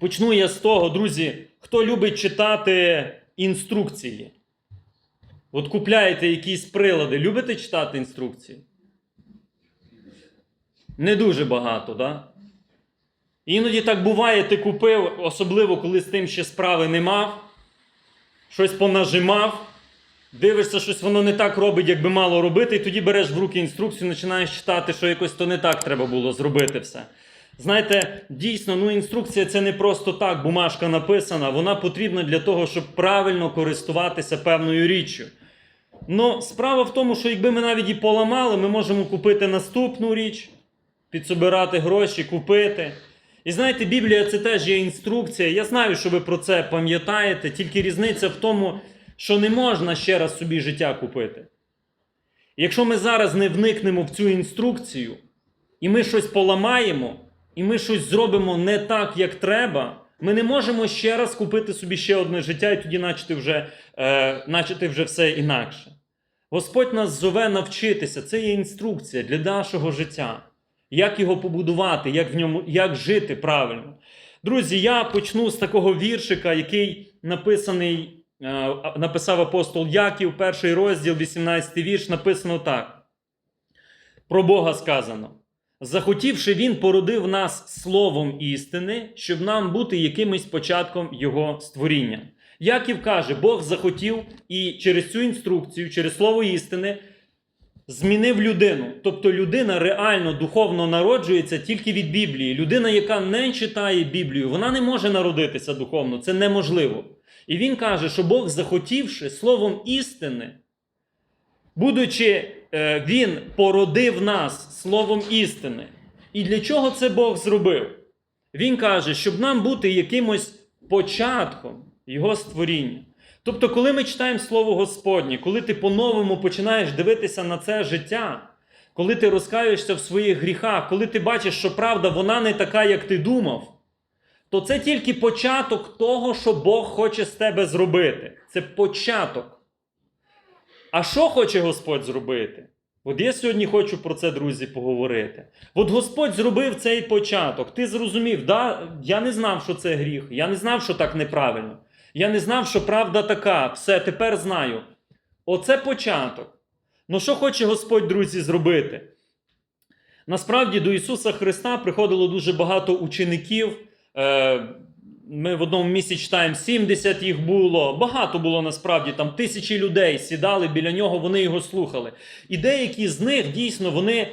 Почну я з того, друзі, хто любить читати інструкції. От купляєте якісь прилади, любите читати інструкції? Не дуже багато? Да? Іноді так буває, ти купив, особливо коли з тим ще справи не мав, щось понажимав, дивишся, щось воно не так робить, як би мало робити, і тоді береш в руки інструкцію, починаєш читати, що якось то не так треба було зробити все. Знаєте, дійсно, ну інструкція це не просто так, бумажка написана, вона потрібна для того, щоб правильно користуватися певною річчю. Ну, справа в тому, що якби ми навіть і поламали, ми можемо купити наступну річ, підсобирати гроші, купити. І знаєте, Біблія це теж є інструкція. Я знаю, що ви про це пам'ятаєте, тільки різниця в тому, що не можна ще раз собі життя купити. Якщо ми зараз не вникнемо в цю інструкцію, і ми щось поламаємо, і ми щось зробимо не так, як треба, ми не можемо ще раз купити собі ще одне життя і тоді начати вже, е, начати вже все інакше. Господь нас зове навчитися, це є інструкція для нашого життя. Як його побудувати, як в ньому, як жити правильно. Друзі, я почну з такого віршика, який написаний, е, написав апостол Яків, перший розділ, 18 вірш, написано так. Про Бога сказано. Захотівши він, породив нас словом істини, щоб нам бути якимось початком Його створіння. Яків каже, Бог захотів і через цю інструкцію, через слово істини, змінив людину. Тобто людина реально духовно народжується тільки від Біблії. Людина, яка не читає Біблію, вона не може народитися духовно, це неможливо. І він каже, що Бог, захотівши словом істини, будучи, він породив нас словом істини. І для чого це Бог зробив? Він каже, щоб нам бути якимось початком Його створіння. Тобто, коли ми читаємо Слово Господнє, коли ти по-новому починаєш дивитися на це життя, коли ти розкаєшся в своїх гріхах, коли ти бачиш, що правда вона не така, як ти думав, то це тільки початок того, що Бог хоче з тебе зробити. Це початок. А що хоче Господь зробити? От я сьогодні хочу про це, друзі, поговорити. От Господь зробив цей початок. Ти зрозумів, да? я не знав, що це гріх, я не знав, що так неправильно. Я не знав, що правда така. Все, тепер знаю. Оце початок. Ну що хоче Господь, друзі, зробити? Насправді до Ісуса Христа приходило дуже багато учеників. Е, Ми в одному місці читаємо 70 їх було. Багато було насправді там тисячі людей сідали біля нього, вони його слухали. І деякі з них дійсно вони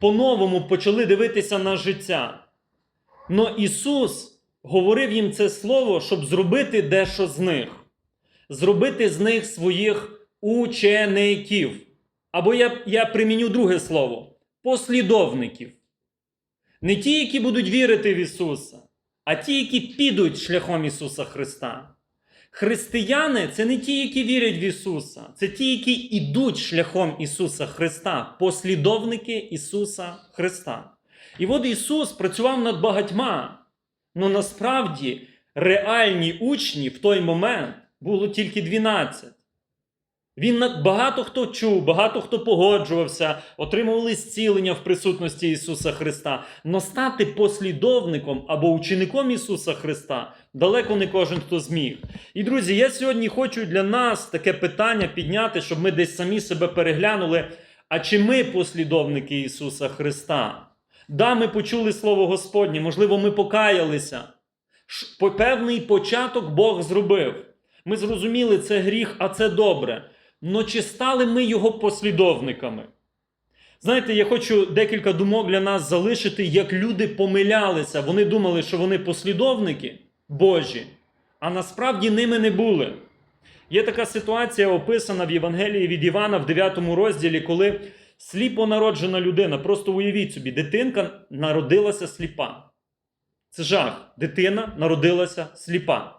по-новому почали дивитися на життя. Но Ісус говорив їм це слово, щоб зробити дещо з них, зробити з них своїх учеників. Або я, я приміню друге слово послідовників. Не ті, які будуть вірити в Ісуса, а ті, які підуть шляхом Ісуса Христа. Християни це не ті, які вірять в Ісуса, це ті, які йдуть шляхом Ісуса Христа, послідовники Ісуса Христа. І от Ісус працював над багатьма. Ну насправді реальні учні в той момент було тільки 12. Він багато хто чув, багато хто погоджувався, отримували зцілення в присутності Ісуса Христа. Но стати послідовником або учеником Ісуса Христа далеко не кожен хто зміг. І друзі, я сьогодні хочу для нас таке питання підняти, щоб ми десь самі себе переглянули. А чи ми послідовники Ісуса Христа? Да, ми почули Слово Господнє, можливо, ми покаялися. Певний початок Бог зробив. Ми зрозуміли, це гріх, а це добре. Но чи стали ми його послідовниками? Знаєте, я хочу декілька думок для нас залишити, як люди помилялися. Вони думали, що вони послідовники Божі, а насправді ними не були. Є така ситуація, описана в Євангелії від Івана в 9 розділі, коли сліпонароджена людина, просто уявіть собі, дитинка народилася сліпа. Це жах. Дитина народилася сліпа.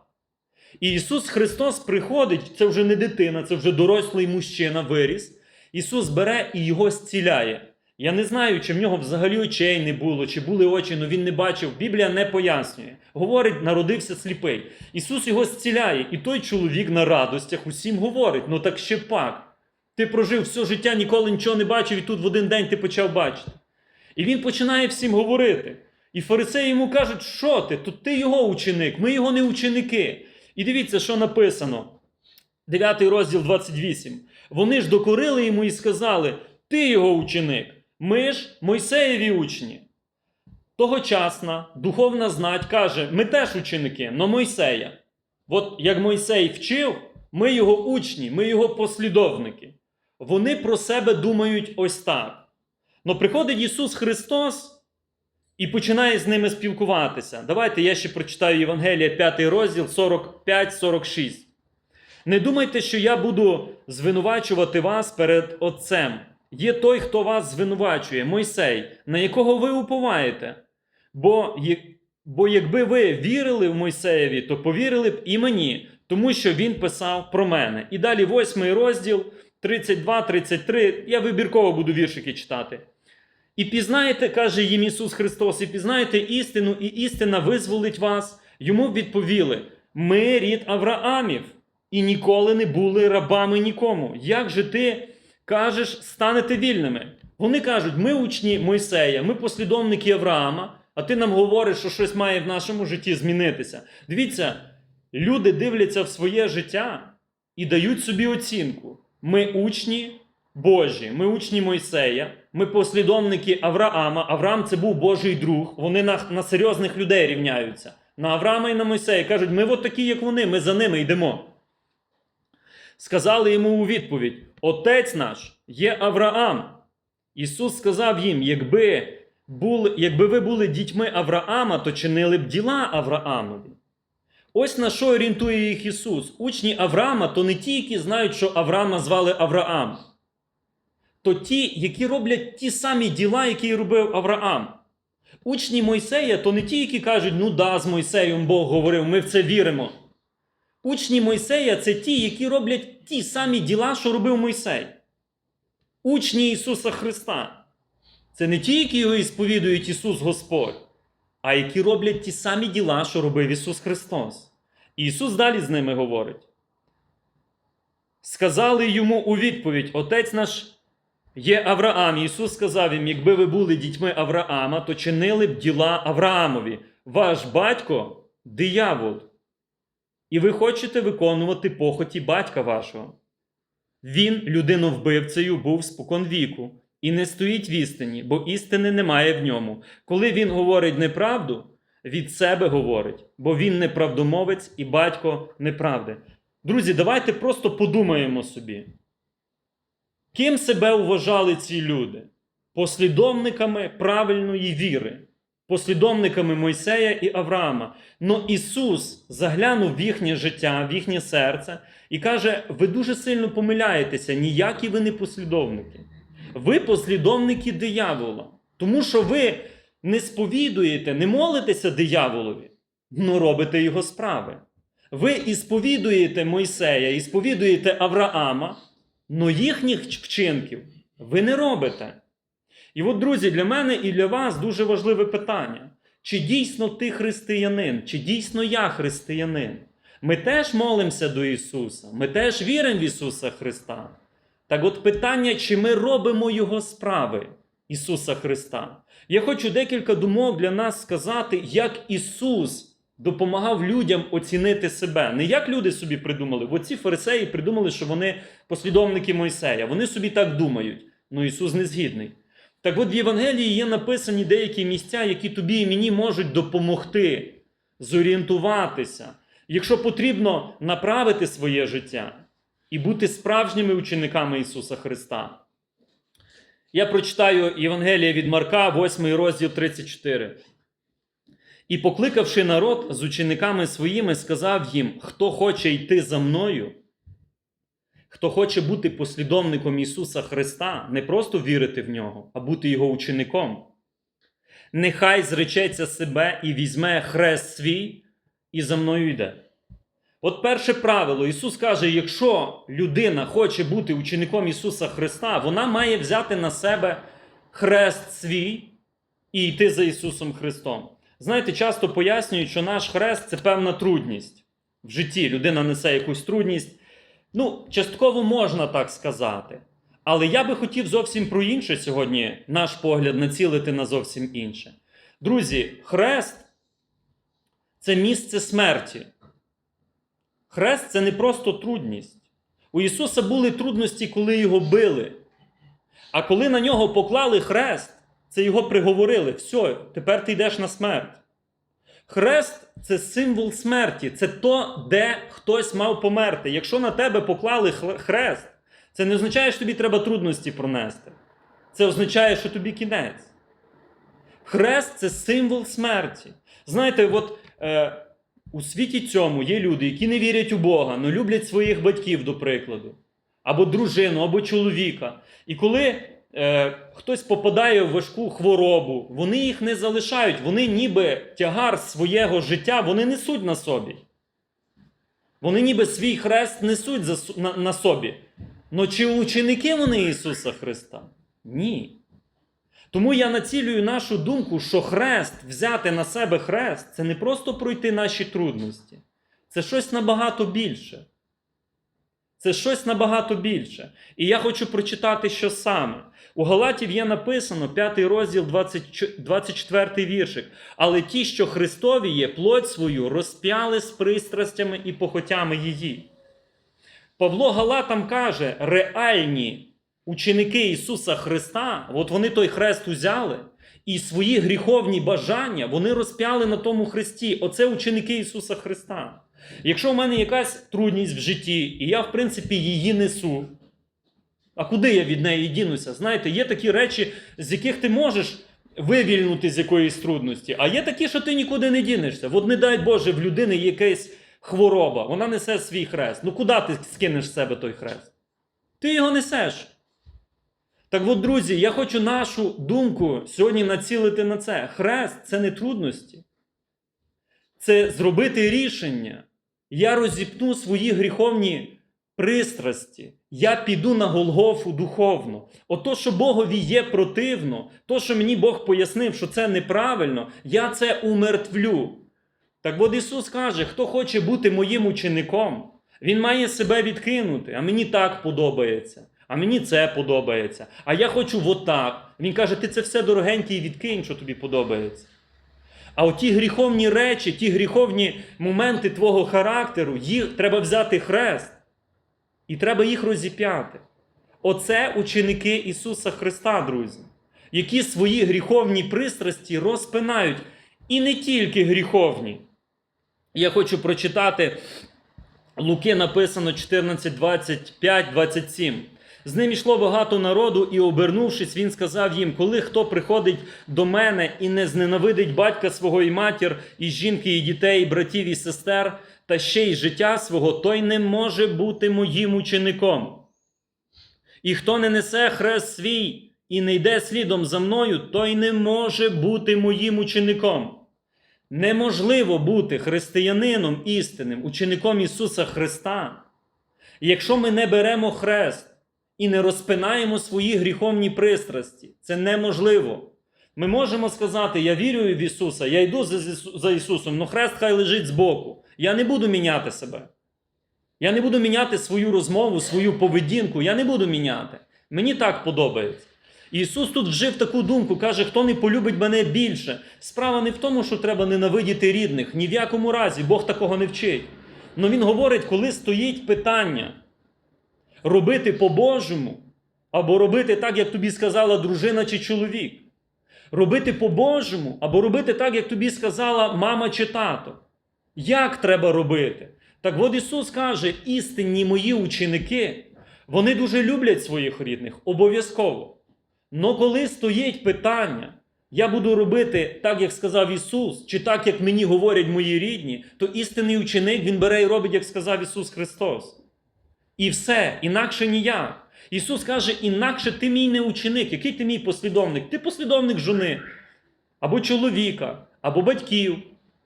І Ісус Христос приходить, це вже не дитина, це вже дорослий мужчина виріс. Ісус бере і його зціляє. Я не знаю, чи в нього взагалі очей не було, чи були очі, але він не бачив. Біблія не пояснює. Говорить, народився сліпий. Ісус його зціляє, і той чоловік на радостях усім говорить: ну так ще пак. Ти прожив все життя, ніколи нічого не бачив, і тут в один день ти почав бачити. І він починає всім говорити. І фарисеї йому кажуть, що ти? Тут ти його ученик, ми його не ученики. І дивіться, що написано. 9 розділ 28. Вони ж докорили йому і сказали: Ти його ученик, ми ж Мойсеєві учні. Тогочасна духовна знать каже: ми теж ученики, но Мойсея. От як Мойсей вчив, ми його учні, ми його послідовники. Вони про себе думають ось так. Но приходить Ісус Христос і починає з ними спілкуватися. Давайте я ще прочитаю Євангелія 5 розділ 45-46. Не думайте, що я буду звинувачувати вас перед Отцем. Є той, хто вас звинувачує, Мойсей, на якого ви уповаєте. Бо, бо якби ви вірили в Мойсеєві, то повірили б і мені, тому що він писав про мене. І далі восьмий розділ 32-33. Я вибірково буду віршики читати. І пізнаєте, каже їм Ісус Христос, і пізнаєте істину, і істина визволить вас. Йому відповіли: Ми рід Авраамів, і ніколи не були рабами нікому. Як же ти кажеш, станете вільними? Вони кажуть, ми учні Мойсея, ми послідовники Авраама, а ти нам говориш, що щось має в нашому житті змінитися. Дивіться, люди дивляться в своє життя і дають собі оцінку. Ми учні Божі, ми учні Мойсея, ми послідовники Авраама. Авраам це був Божий друг. Вони на, на серйозних людей рівняються. На Авраама і на Мойсея кажуть, ми от такі, як вони, ми за ними йдемо. Сказали йому у відповідь: Отець наш є Авраам. Ісус сказав їм: якби, були, якби ви були дітьми Авраама, то чинили б діла Авраамові. Ось на що орієнтує їх Ісус. Учні Авраама то не ті, які знають, що Авраама звали Авраам, то ті, які роблять ті самі діла, які робив Авраам. Учні Мойсея то не ті, які кажуть, ну да, з Мойсеєм Бог говорив, ми в це віримо. Учні Мойсея це ті, які роблять ті самі діла, що робив Мойсей. Учні Ісуса Христа. Це не ті, які його ісповідують Ісус Господь, а які роблять ті самі діла, що робив Ісус Христос. І Ісус далі з ними говорить. Сказали йому у відповідь: Отець наш є Авраам. Ісус сказав їм: якби ви були дітьми Авраама, то чинили б діла Авраамові. Ваш батько диявол. І ви хочете виконувати похоті батька вашого. Він, людиновбивцею, був спокон віку і не стоїть в істині, бо істини немає в ньому. Коли він говорить неправду, від себе говорить, бо він неправдомовець і батько неправди. Друзі, давайте просто подумаємо собі. Ким себе вважали ці люди? Послідовниками правильної віри, послідовниками Мойсея і Авраама. Но Ісус заглянув в їхнє життя, в їхнє серце і каже: ви дуже сильно помиляєтеся, ніякі ви не послідовники. Ви послідовники диявола, тому що ви не сповідуєте, не молитеся дияволові, но робите його справи. Ви ісповідуєте Мойсея, ісповідуєте Авраама, но їхніх вчинків ви не робите. І от, друзі, для мене і для вас дуже важливе питання: чи дійсно ти християнин, чи дійсно я християнин? Ми теж молимося до Ісуса, ми теж віримо в Ісуса Христа. Так от питання, чи ми робимо Його справи Ісуса Христа? Я хочу декілька думок для нас сказати, як Ісус допомагав людям оцінити себе. Не як люди собі придумали. Бо ці фарисеї придумали, що вони послідовники Мойсея. Вони собі так думають. Ну Ісус не згідний. Так от в Євангелії є написані деякі місця, які тобі і мені можуть допомогти зорієнтуватися, якщо потрібно направити своє життя і бути справжніми учениками Ісуса Христа. Я прочитаю Євангелія від Марка, 8 розділ 34. І, покликавши народ з учениками своїми, сказав їм: хто хоче йти за мною, хто хоче бути послідовником Ісуса Христа, не просто вірити в нього, а бути Його учеником. Нехай зречеться себе і візьме хрест свій, і за мною йде. От перше правило, Ісус каже: якщо людина хоче бути учеником Ісуса Христа, вона має взяти на себе хрест свій і йти за Ісусом Христом. Знаєте, часто пояснюють, що наш хрест це певна трудність в житті. Людина несе якусь трудність. Ну, частково можна так сказати. Але я би хотів зовсім про інше сьогодні наш погляд націлити на зовсім інше. Друзі, хрест це місце смерті. Хрест це не просто трудність. У Ісуса були трудності, коли його били. А коли на нього поклали хрест, це його приговорили. Все, тепер ти йдеш на смерть. Хрест це символ смерті, це то, де хтось мав померти. Якщо на тебе поклали хрест, це не означає, що тобі треба трудності пронести. Це означає, що тобі кінець. Хрест це символ смерті. Знаєте, от е, у світі цьому є люди, які не вірять у Бога, але люблять своїх батьків, до прикладу, або дружину, або чоловіка. І коли е, хтось попадає в важку хворобу, вони їх не залишають, вони ніби тягар свого життя, вони несуть на собі. Вони ніби свій хрест несуть на, на собі. Но чи ученики вони Ісуса Христа? Ні. Тому я націлюю нашу думку, що хрест, взяти на себе хрест, це не просто пройти наші трудності. Це щось набагато більше. Це щось набагато більше. І я хочу прочитати, що саме. У Галатів є написано 5 розділ, 24 віршик. Але ті, що Христові є, плоть свою розп'яли з пристрастями і похотями її. Павло Галатам каже: реальні ученики Ісуса Христа, от вони той хрест узяли, і свої гріховні бажання вони розп'яли на тому хресті. Оце ученики Ісуса Христа. Якщо в мене якась трудність в житті, і я, в принципі, її несу, а куди я від неї дінуся? Знаєте, є такі речі, з яких ти можеш вивільнути з якоїсь трудності, а є такі, що ти нікуди не дінешся. От не дай Боже, в людини якась хвороба, вона несе свій хрест. Ну куди ти скинеш з себе той хрест? Ти його несеш. Так от, друзі, я хочу нашу думку сьогодні націлити на це. Хрест це не трудності. Це зробити рішення. Я розіпну свої гріховні пристрасті. Я піду на Голгофу духовно. Ото, що Богові є противно, то, що мені Бог пояснив, що це неправильно, я це умертвлю. Так от Ісус каже, хто хоче бути моїм учеником, Він має себе відкинути, а мені так подобається. А мені це подобається. А я хочу отак. Він каже, ти це все дорогеньке і відкинь, що тобі подобається. А оті гріховні речі, ті гріховні моменти твого характеру, їх треба взяти хрест. І треба їх розіп'яти. Оце ученики Ісуса Христа, друзі, які свої гріховні пристрасті розпинають. І не тільки гріховні. Я хочу прочитати Луки написано 14, 25, 27. З ним йшло багато народу, і, обернувшись, він сказав їм: коли хто приходить до мене і не зненавидить батька свого і матір, і жінки, і дітей, і братів, і сестер, та ще й життя свого, той не може бути моїм учеником. І хто не несе хрест свій і не йде слідом за мною, той не може бути моїм учеником. Неможливо бути християнином істинним, учеником Ісуса Христа, якщо ми не беремо хрест і не розпинаємо свої гріховні пристрасті. Це неможливо. Ми можемо сказати: Я вірю в Ісуса, я йду за Ісусом, але хрест хай лежить збоку. Я не буду міняти себе. Я не буду міняти свою розмову, свою поведінку. Я не буду міняти. Мені так подобається. Ісус тут вжив таку думку, каже, хто не полюбить мене більше. Справа не в тому, що треба ненавидіти рідних. Ні в якому разі, Бог такого не вчить. Але Він говорить, коли стоїть питання робити по-божому, або робити так, як тобі сказала дружина чи чоловік. Робити по-божому, або робити так, як тобі сказала мама чи тато. Як треба робити? Так от Ісус каже, істинні мої ученики, вони дуже люблять своїх рідних, обов'язково. Но коли стоїть питання, я буду робити так, як сказав Ісус, чи так, як мені говорять мої рідні, то істинний ученик Він бере і робить, як сказав Ісус Христос. І все, інакше ніяк. Ісус каже, інакше ти мій не ученик. Який ти мій послідовник? Ти послідовник жони, або чоловіка, або батьків,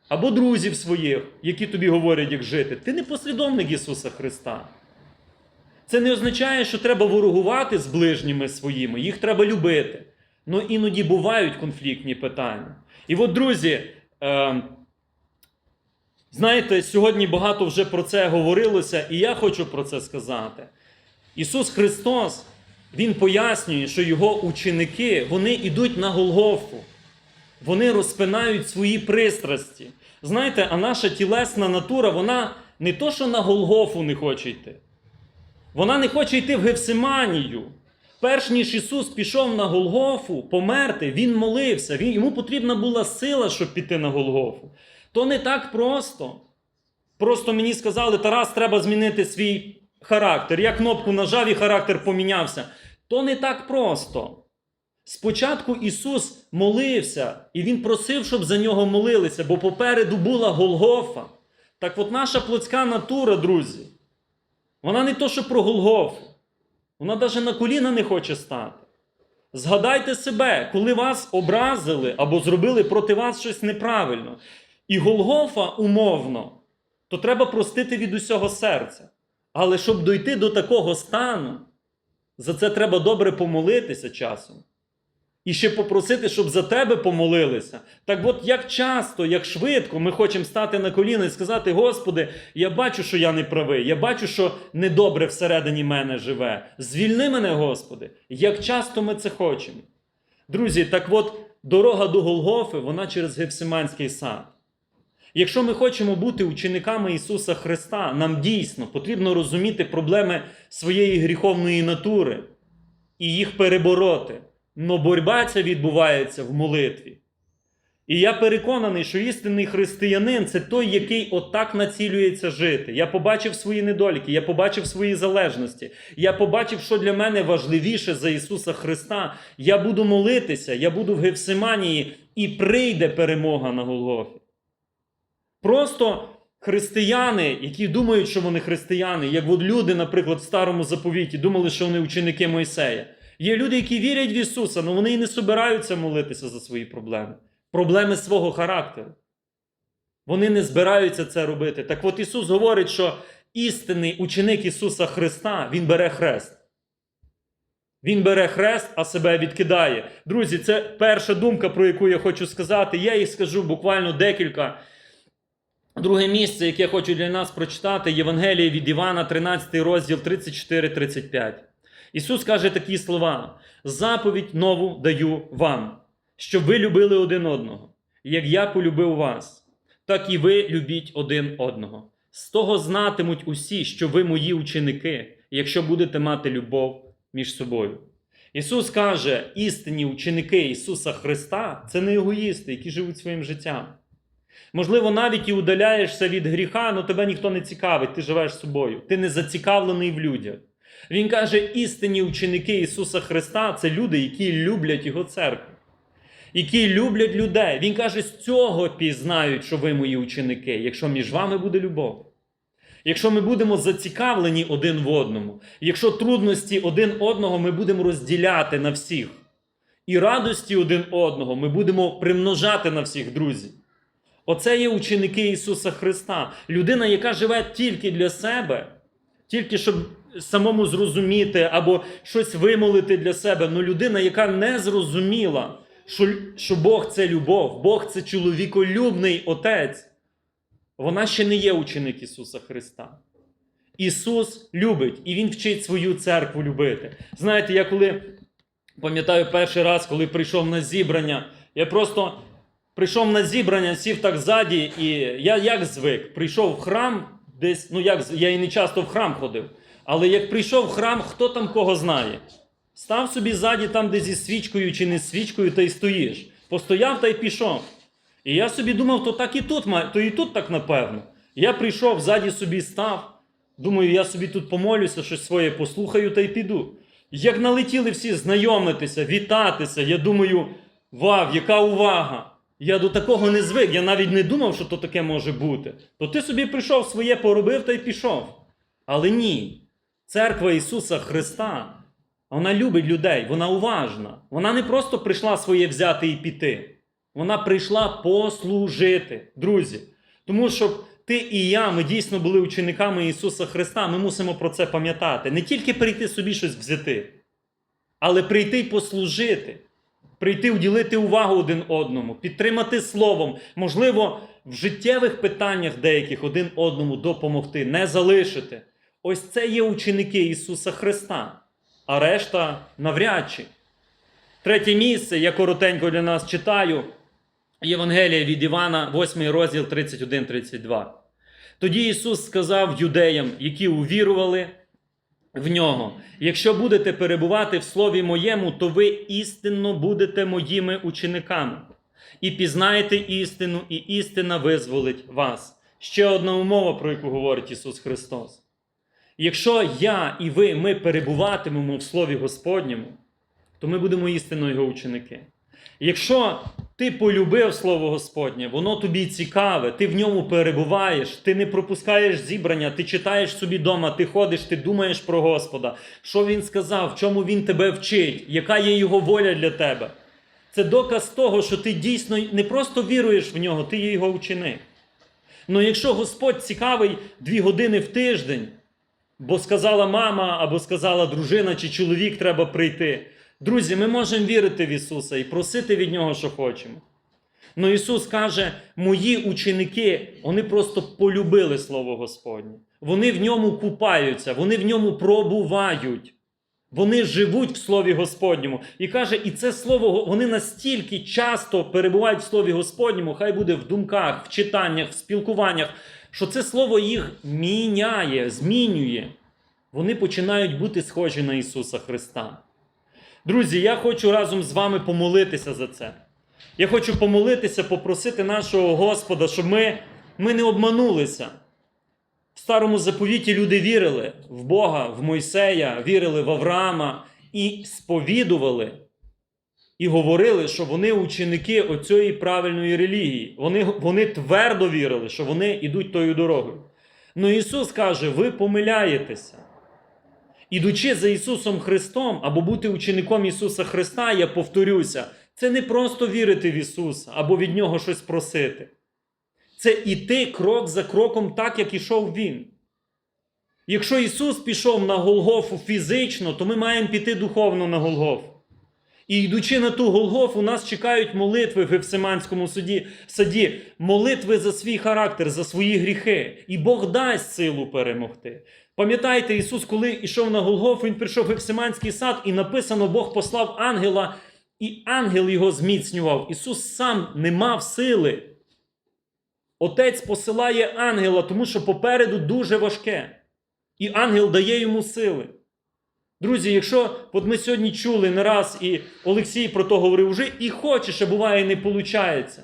або друзів своїх, які тобі говорять, як жити. Ти не послідовник Ісуса Христа. Це не означає, що треба ворогувати з ближніми своїми, їх треба любити. Ну іноді бувають конфліктні питання. І от, друзі, е, знаєте, сьогодні багато вже про це говорилося, і я хочу про це сказати. Ісус Христос, Він пояснює, що Його ученики вони йдуть на Голгофу. вони розпинають свої пристрасті. Знаєте, а наша тілесна натура, вона не то, що на Голгофу не хоче йти. Вона не хоче йти в Гефсиманію. Перш ніж Ісус пішов на Голгофу померти, Він молився. Він, йому потрібна була сила, щоб піти на Голгофу. То не так просто. Просто мені сказали, Тарас, треба змінити свій характер. Я кнопку нажав і характер помінявся. То не так просто. Спочатку Ісус молився, і Він просив, щоб за нього молилися, бо попереду була Голгофа. Так от наша плотська натура, друзі, вона не то, що про Голгофу. Вона навіть на коліна не хоче стати. Згадайте себе, коли вас образили або зробили проти вас щось неправильно. І Голгофа умовно, то треба простити від усього серця. Але щоб дойти до такого стану, за це треба добре помолитися часом. І ще попросити, щоб за тебе помолилися. Так от як часто, як швидко ми хочемо стати на коліна і сказати: Господи, я бачу, що я не правий, я бачу, що недобре всередині мене живе. Звільни мене, Господи. Як часто ми це хочемо. Друзі, так от дорога до Голгофи, вона через Гефсиманський сад. Якщо ми хочемо бути учениками Ісуса Христа, нам дійсно потрібно розуміти проблеми своєї гріховної натури і їх перебороти. Но боротьба ця відбувається в молитві. І я переконаний, що істинний християнин це той, який отак націлюється жити. Я побачив свої недоліки, я побачив свої залежності, я побачив, що для мене важливіше за Ісуса Христа. Я буду молитися, я буду в Гефсиманії, і прийде перемога на Голгофі. Просто християни, які думають, що вони християни, як от люди, наприклад, в старому заповіті, думали, що вони ученики Мойсея. Є люди, які вірять в Ісуса, але вони і не собираються молитися за свої проблеми, проблеми свого характеру. Вони не збираються це робити. Так от Ісус говорить, що істинний ученик Ісуса Христа, Він бере хрест. Він бере хрест, а себе відкидає. Друзі, це перша думка, про яку я хочу сказати. Я їх скажу буквально декілька. Друге місце, яке я хочу для нас прочитати, Євангеліє від Івана, 13 розділ 34-35. Ісус каже такі слова: заповідь нову даю вам, щоб ви любили один одного, як я полюбив вас, так і ви любіть один одного. З того знатимуть усі, що ви мої ученики, якщо будете мати любов між собою. Ісус каже, істинні ученики Ісуса Христа це не егоїсти, які живуть своїм життям. Можливо, навіть і удаляєшся від гріха, але тебе ніхто не цікавить, ти живеш собою, ти не зацікавлений в людях. Він каже, істинні ученики Ісуса Христа це люди, які люблять Його церкву, які люблять людей. Він каже, з цього пізнають, що ви мої ученики, якщо між вами буде любов. Якщо ми будемо зацікавлені один в одному, якщо трудності один одного ми будемо розділяти на всіх, і радості один одного ми будемо примножати на всіх друзів. Оце є ученики Ісуса Христа. Людина, яка живе тільки для себе, тільки щоб самому зрозуміти або щось вимолити для себе. Ну людина, яка не зрозуміла, що, що Бог це любов, Бог це чоловіколюбний Отець, вона ще не є ученик Ісуса Христа. Ісус любить і Він вчить свою церкву любити. Знаєте, я коли пам'ятаю перший раз, коли прийшов на зібрання, я просто прийшов на зібрання, сів так ззаді, і я як звик, прийшов в храм, десь, ну як я і не часто в храм ходив. Але як прийшов в храм, хто там кого знає? Став собі ззаді, там, де зі свічкою чи не свічкою, та й стоїш. Постояв та й пішов. І я собі думав, то так і тут, то і тут так напевно. Я прийшов, ззаді собі став. Думаю, я собі тут помолюся, щось своє послухаю та й піду. Як налетіли всі знайомитися, вітатися, я думаю, вау, яка увага! Я до такого не звик, я навіть не думав, що то таке може бути. То ти собі прийшов своє поробив та й пішов. Але ні. Церква Ісуса Христа, вона любить людей, вона уважна. Вона не просто прийшла своє взяти і піти. Вона прийшла послужити, друзі. Тому що ти і я, ми дійсно були учениками Ісуса Христа, ми мусимо про це пам'ятати. Не тільки прийти собі щось взяти, але прийти й послужити, прийти уділити увагу один одному, підтримати словом, можливо, в життєвих питаннях деяких один одному допомогти, не залишити. Ось це є ученики Ісуса Христа, а решта навряд чи. Третє місце, я коротенько для нас читаю. Євангелія від Івана, 8 розділ 31-32. Тоді Ісус сказав юдеям, які увірували в нього: якщо будете перебувати в Слові моєму, то ви істинно будете моїми учениками. І пізнаєте істину, і істина визволить вас. Ще одна умова, про яку говорить Ісус Христос. Якщо я і ви ми перебуватимемо в Слові Господньому, то ми будемо істинно Його ученики. Якщо ти полюбив Слово Господнє, воно тобі цікаве, ти в ньому перебуваєш, ти не пропускаєш зібрання, ти читаєш собі вдома, ти ходиш, ти думаєш про Господа, що Він сказав, в чому Він тебе вчить, яка є Його воля для тебе. Це доказ того, що ти дійсно не просто віруєш в нього, ти є його ученик. Ну якщо Господь цікавий дві години в тиждень, бо сказала мама, або сказала дружина чи чоловік треба прийти. Друзі, ми можемо вірити в Ісуса і просити від Нього, що хочемо. Ну Ісус каже, мої ученики, вони просто полюбили Слово Господнє. Вони в ньому купаються, вони в ньому пробувають. Вони живуть в Слові Господньому. І каже, і це слово вони настільки часто перебувають в Слові Господньому, хай буде в думках, в читаннях, в спілкуваннях, що це слово їх міняє, змінює. Вони починають бути схожі на Ісуса Христа. Друзі, я хочу разом з вами помолитися за це. Я хочу помолитися, попросити нашого Господа, щоб ми, ми не обманулися. В старому заповіті люди вірили в Бога, в Мойсея, вірили в Авраама і сповідували, і говорили, що вони ученики оцієї правильної релігії. Вони, вони твердо вірили, що вони йдуть тою дорогою. Ну Ісус каже: ви помиляєтеся. Ідучи за Ісусом Христом або бути учеником Ісуса Христа, я повторюся, це не просто вірити в Ісуса або від Нього щось просити. Це іти крок за кроком, так, як ішов Він. Якщо Ісус пішов на Голгофу фізично, то ми маємо піти духовно на Голгофу. І йдучи на ту Голгофу, нас чекають молитви в Гефсиманському суді, саді, молитви за свій характер, за свої гріхи. І Бог дасть силу перемогти. Пам'ятаєте, Ісус, коли йшов на Голгофу, Він прийшов в Гефсиманський сад, і написано, Бог послав ангела, і ангел його зміцнював. Ісус сам не мав сили. Отець посилає ангела, тому що попереду дуже важке. І ангел дає йому сили. Друзі, якщо от ми сьогодні чули не раз, і Олексій про то говорив вже, і хочеш, а буває, не виходить.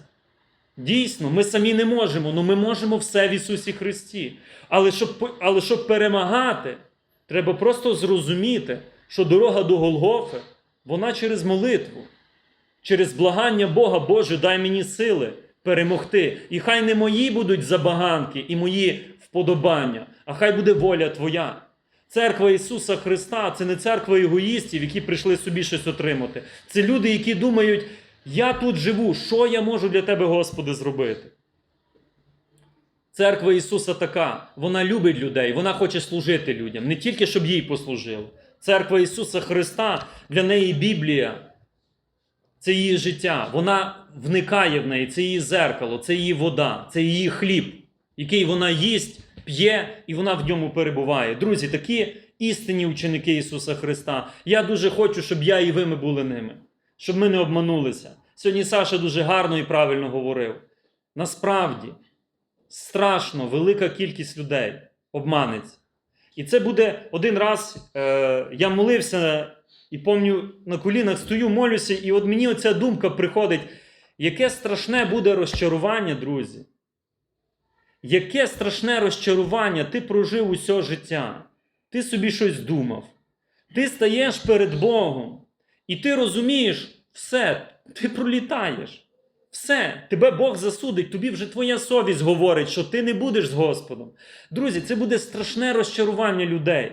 Дійсно, ми самі не можемо, але ми можемо все в Ісусі Христі. Але щоб, але щоб перемагати, треба просто зрозуміти, що дорога до Голгофи, вона через молитву, через благання Бога, Боже, дай мені сили перемогти. І хай не мої будуть забаганки і мої вподобання, а хай буде воля Твоя. Церква Ісуса Христа це не церква егоїстів, які прийшли собі щось отримати. Це люди, які думають, я тут живу, що я можу для Тебе, Господи, зробити? Церква Ісуса така, вона любить людей, вона хоче служити людям, не тільки щоб їй послужили. Церква Ісуса Христа для неї Біблія. Це її життя, вона вникає в неї, це її зеркало, це її вода, це її хліб, який вона їсть, п'є і вона в ньому перебуває. Друзі, такі істинні ученики Ісуса Христа. Я дуже хочу, щоб я і ви ми були ними, щоб ми не обманулися. Сьогодні Саша дуже гарно і правильно говорив. Насправді, страшно велика кількість людей обманеться. І це буде один раз. Е, я молився і пам'ятаю, на колінах стою, молюся, і от мені оця думка приходить, яке страшне буде розчарування, друзі. Яке страшне розчарування ти прожив усе життя. Ти собі щось думав. Ти стаєш перед Богом, і ти розумієш, все, ти пролітаєш. Все, тебе Бог засудить, тобі вже твоя совість говорить, що ти не будеш з Господом. Друзі, це буде страшне розчарування людей,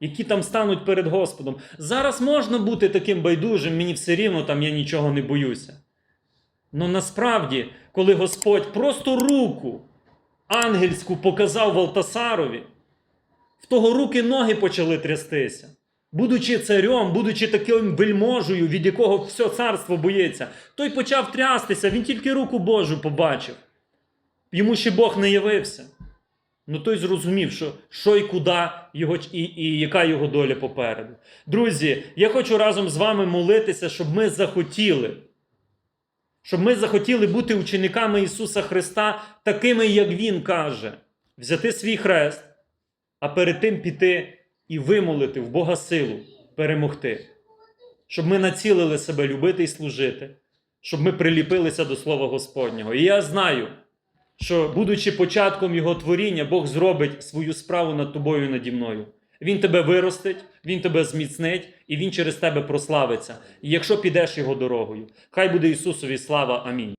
які там стануть перед Господом. Зараз можна бути таким байдужим, мені все рівно там я нічого не боюся. Но насправді, коли Господь просто руку ангельську показав Валтасарові, в того руки ноги почали трястися. Будучи царем, будучи таким вельможею, від якого все царство боїться, той почав трястися, він тільки руку Божу побачив. Йому ще Бог не явився. Ну той зрозумів, що, що і куди його, і, і яка його доля попереду. Друзі, я хочу разом з вами молитися, щоб ми захотіли. Щоб ми захотіли бути учениками Ісуса Христа, такими, як Він каже, взяти свій хрест, а перед тим піти і вимолити в Бога силу перемогти. Щоб ми націлили себе любити і служити, щоб ми приліпилися до Слова Господнього. І я знаю, що, будучи початком Його творіння, Бог зробить свою справу над тобою і наді мною. Він тебе виростить, Він тебе зміцнить, і Він через тебе прославиться. І якщо підеш його дорогою, хай буде Ісусові слава. Амінь.